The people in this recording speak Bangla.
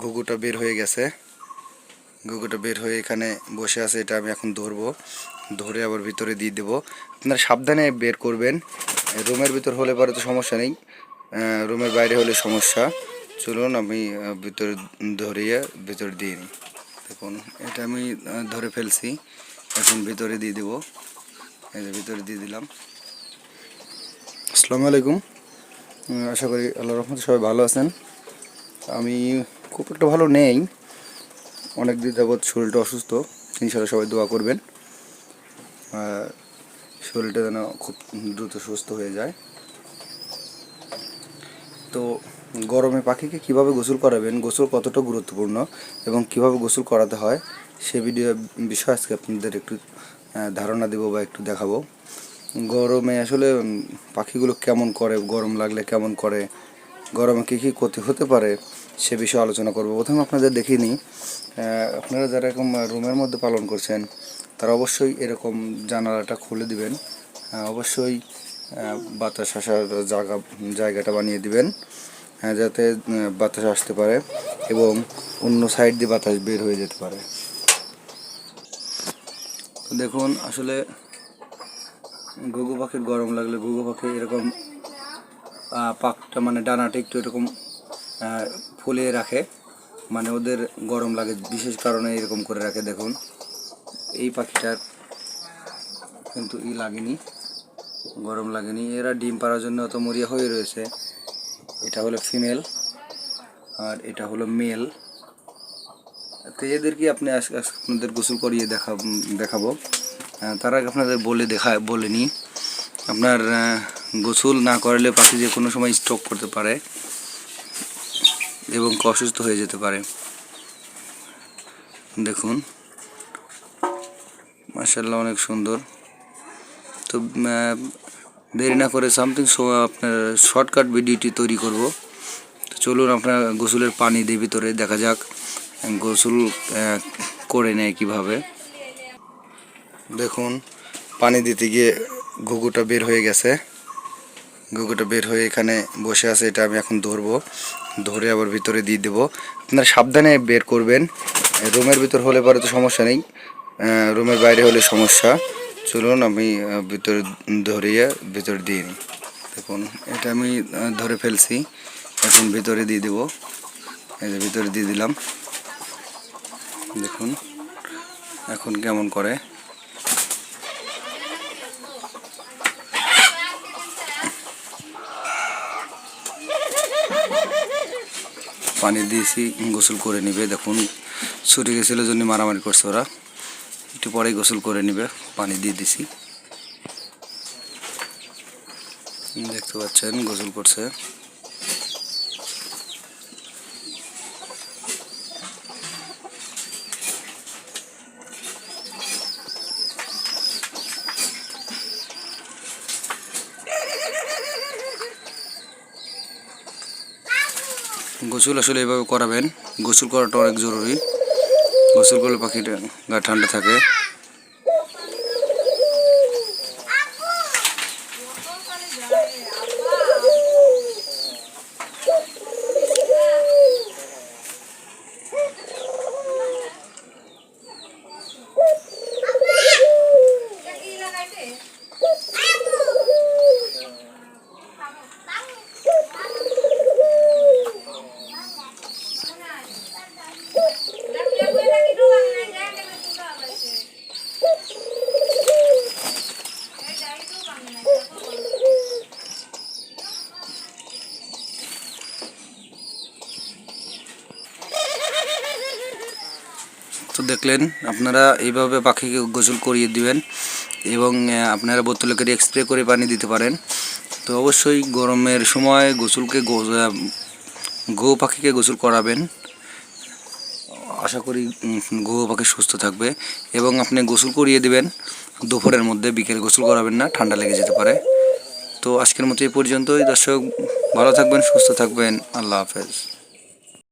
ঘুঘুটা বের হয়ে গেছে। ঘুঘুটা বের হয়ে এখানে বসে আছে, এটা আমি এখন ধরবো। ধরে আবার ভিতরে দিয়ে দেবো। আপনারা সাবধানে বের করবেন। রুমের ভিতর হলে পরে তো সমস্যা নেই। রুমের বাইরে হলে সমস্যা। চলুন, আমি ভিতরে ধরিয়ে ভিতরে দিয়ে নিই। দেখুন, এটা আমি ধরে ফেলছি। এখন ভিতরে দিয়ে দেবো। এই যে ভিতরে দিয়ে দিলাম। আসসালামু আলাইকুম। আশা করি আল্লাহ রহমতে সবাই ভালো আছেন। আমি খুব একটা ভালো নেই। অনেক দিন যাবৎ শরীরটা অসুস্থ ইনশাল্লাহ সবাই দোয়া করবেন। শরীরটা যেন খুব দ্রুত সুস্থ হয়ে যায়। তো গরমে পাখিকে কীভাবে গোসল করাবেন, গোসল কতটা গুরুত্বপূর্ণ এবং কীভাবে গোসল করাতে হয়, সে ভিডিও বিষয়ে আজকে আপনাদের একটু ধারণা দেবো বা একটু দেখাবো। গরমে আসলে পাখিগুলো কেমন করে, গরম লাগলে কেমন করে, গরমে কী কী ক্ষতি হতে পারে সে বিষয়ে আলোচনা করব। প্রথমে আপনাদের দেখিয়ে নিই আপনারা যারা এরকম রুমের মধ্যে পালন করছেন, তারা অবশ্যই এরকম জানালাটা খুলে দিবেন অবশ্যই বাতাস আসার জায়গা, জায়গাটা বানিয়ে দিবেন যাতে বাতাস আসতে পারে এবং অন্য সাইড দিয়ে বাতাস বের হয়ে যেতে পারে। দেখুন, আসলে ঘুঘু পাখির গরম লাগলে ঘুঘু পাখি এরকম পাকটা মানে ডানাটা একটু এরকম ফুলিয়ে রাখে। মানে ওদের গরম লাগে, বিশেষ কারণে এরকম করে রাখে, দেখুন। এই পাখিটার কিন্তু ই লাগেনি, গরম লাগেনি। এরা ডিম পাড়ার জন্য অত মরিয়া হয়ে রয়েছে। এটা হলো ফিমেল, আর এটা হলো মেল। তো এদেরকে আপনি আপনাদের গোসল করিয়ে দেখা, দেখাবো। তার আগে আপনাদের বলে দেখা বলেনি আপনার গোসল না করলে পাখি যে কোনো সময় স্ট্রোক করতে পারে। এবং অসুস্থ হয়ে যেতে পারে। দেখুন। মার্শাল্লাহ অনেক সুন্দর। তো দেরি না করে সামথিং সো আপনার শর্টকাট ভিডিওটি তৈরি করব। তো চলুন আপনার গোসলের পানি দিয়ে ভিতরে দেখা যাক, গোসল করে নেয় কীভাবে। দেখুন, পানি দিতে গিয়ে ঘুঘুটা বের হয়ে গেছে। ঘুঘুটা বের হয়ে এখানে বসে আছে, এটা আমি এখন ধরবো। ধরে আবার ভিতরে দিয়ে দেবো। আপনারা সাবধানে বের করবেন। রুমের ভিতর হলে পরে তো সমস্যা নেই। রুমের বাইরে হলে সমস্যা। চলুন আমি ভিতরে ধরিয়ে ভিতরে দিয়ে নিই। দেখুন, এটা আমি ধরে ফেলছি। এখন ভিতরে দিয়ে দেবো। এই যে ভিতরে দিয়ে দিলাম। দেখুন, এখন কেমন করে। পানি দিয়েছি, গোসল করে নিবে। দেখুন, ছুটে গেছিল জন্য মারামারি করছে ওরা। একটু পরেই গোসল করে নিবে, পানি দিয়ে দিছি। দেখতে পাচ্ছেন, গোসল করছে। গোসল আসলে এভাবে করাবেন। গোসল করাটা অনেক জরুরি। গোসল করলে পাখিটা গা ঠান্ডা থাকে। দেখলেন, আপনারা এইভাবে পাখিকে গোসল করিয়ে দিবেন এবং আপনারা বোতলে করে স্প্রে করে পানি দিতে পারেন। তো অবশ্যই গরমের সময় গোসলকে গো- গো পাখিকে গোসল করাবেন। আশা করি গো পাখি সুস্থ থাকবে এবং আপনি গোসল করিয়ে দিবেন। দুপুরের মধ্যে বিকেল গোসল করাবেন না, ঠান্ডা লেগে যেতে পারে। তো আজকের মতো এই পর্যন্তই। দর্শক, ভালো থাকবেন, সুস্থ থাকবেন। আল্লাহ হাফেজ।